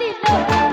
দিল